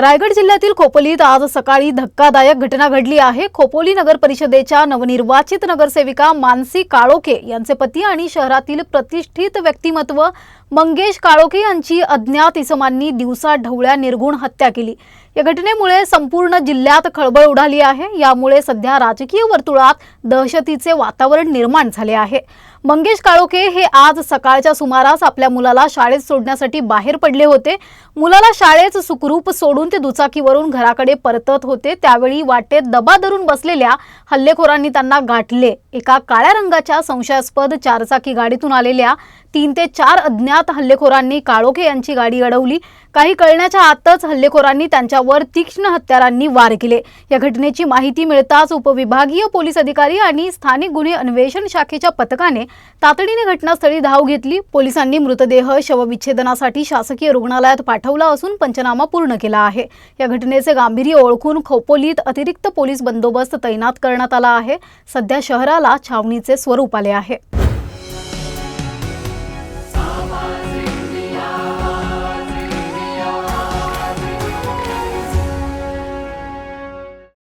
रायगड जिल्ह्यातील खोपोलीत आज सकाळी धक्कादायक घटना घडली आहे. खोपोली नगर परिषदेच्या नवनिर्वाचित नगरसेविका मानसी काळोखे यांचे पती आणि शहरातील प्रतिष्ठित व्यक्तिमत्व मंगेश काळोखे यांची अज्ञात इसमांनी दिवसा ढवळ्या निर्गुण हत्या केली. या घटनेमुळे संपूर्ण जिल्ह्यात खळबळ उडाली आहे. यामुळे सध्या राजकीय वर्तुळात दहशतीचे वातावरण निर्माण झाले आहे. मंगेश काळोखे हे आज सकाळच्या सुमारास आपल्या मुलाला शाळेत सोडण्यासाठी बाहेर पडले होते. मुलाला शाळेत सुखरूप सोडून ते दुचाकीवरून घराकडे परतत होते. त्यावेळी वाटेत दबा धरून बसलेल्या हल्लेखोरांनी त्यांना गाठले. एका काळ्या रंगाच्या संशयास्पद चारचाकी गाडीतून आलेल्या तीन ते चार अज्ञात हल्लेखोरांनी काळोखे यांची गाडी अडवली. काही कळण्याच्या आतच हल्लेखोरांनी त्यांच्यावर तीक्ष्ण हत्यारांनी वार केले. या घटनेची माहिती मिळताच उपविभागीय पोलीस अधिकारी आणि स्थानिक गुन्हे अन्वेषण शाखेच्या पथकाने तातडीने घटनास्थळी धाव घेतली. पोलिसांनी मृतदेह शवविच्छेदनासाठी शासकीय रुग्णालयात पाठवला असून पंचनामा पूर्ण केला आहे. या घटनेचे गांभीर्य ओळखून खोपोलीत अतिरिक्त पोलीस बंदोबस्त तैनात करण्यात आला आहे. सध्या शहराला छावणीचे स्वरूप आले आहे.